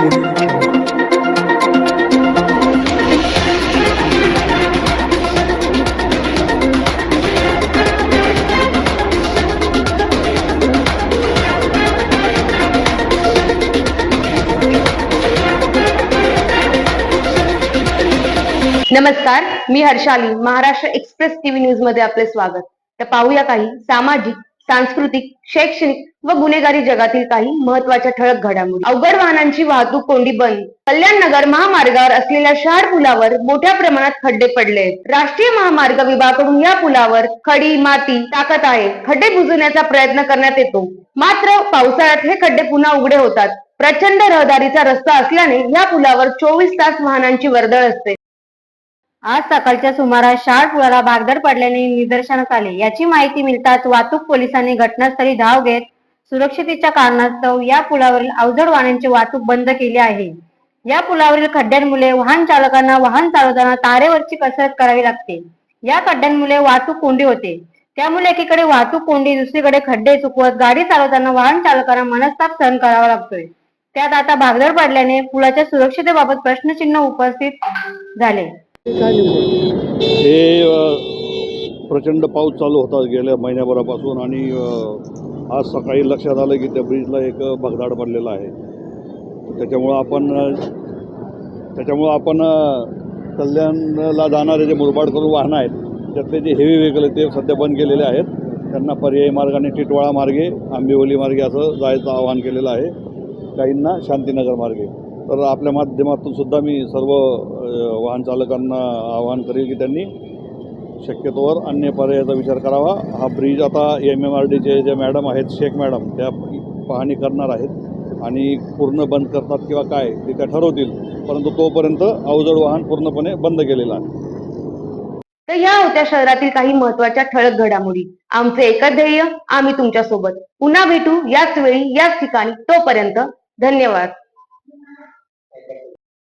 नमस्कार मी Harshali Maharashtra express TV न्यूजमध्ये आपले स्वागत. तर पाहूया काही सामाजिक सांस्कृतिक शैक्षणिक व गुन्हेगारी जगातील काही महत्त्वाच्या ठळक घडामोडी. अवघड वाहनांची वाहतूक कोंडी बंद. कल्याण नगर महामार्गावर असलेल्या शहर पुलावर मोठ्या प्रमाणात खड्डे पडले राष्ट्रीय महामार्ग विभागाकडून या पुलावर खडी माती टाकत आहे. खड्डे बुजवण्याचा प्रयत्न करण्यात येतो. मात्र पावसाळ्यात हे खड्डे पुन्हा उघडे होतात. प्रचंड रहदारीचा रस्ता असल्याने या पुलावर चोवीस तास वाहनांची वर्दळ असते. आज सकाळच्या सुमारास शाळ पुलाला बागदर पडल्याने निदर्शनास आले. याची माहिती मिळताच वाहतूक पोलिसांनी घटनास्थळी धाव घेत सुरक्षितेच्या कारणास्तव या पुलावरील अवजड वाहनांची वाहतूक बंद केली आहे. या पुलावरील खड्ड्यांमुळे वाहन चालकांना वाहन चालवताना तारेवरची कसरत करावी लागते. या खड्ड्यांमुळे वाहतूक कोंडी होते. त्यामुळे एकीकडे वाहतूक कोंडी दुसरीकडे खड्डे चुकवत गाडी चालवताना वाहन चालकांना मनस्ताप सहन करावा लागतोय. त्यात आता भागदड पडल्याने पुलाच्या सुरक्षतेबाबत प्रश्नचिन्ह उपस्थित झाले. हे प्रचंड पाऊस चालू होता गेल्या महिन्याभरापासून आणि आज सकाळी लक्षात आलं की त्या ब्रिजला एक भगदाड पडलेला आहे. त्याच्यामुळं आपण त्याच्यामुळं आपण कल्याणला जाणारे जे मुरबाड करून वाहनं आहेत त्यातले जे हेवी व्हेकल आहेत ते सध्या बंद केलेले आहेत. त्यांना पर्यायी मार्गाने टिटवाळा मार्गे आंबिवली मार्गे असं जायचं आवाहन केलेलं आहे. काहींना शांतीनगर मार्गे. तर आपल्या माध्यमातून सुद्धा मी सर्व वाहन चालकांना आवाहन करेल की त्यांनी शक्यतोवर अन्य पर्यायाचा विचार करावा. हा ब्रिज आता एम एम आर डीचे जे मॅडम आहेत शेख मॅडम त्या पाहणी करणार आहेत आणि पूर्ण बंद करतात किंवा काय ते त्या ठरवतील. परंतु तोपर्यंत अवजड वाहन पूर्णपणे बंद केलेलं आहे. तर या होत्या शहरातील काही महत्त्वाच्या ठळक घडामोडी. आमचे एकच ध्येय आम्ही तुमच्यासोबत पुन्हा भेटू याच वेळी याच ठिकाणी. तोपर्यंत धन्यवाद.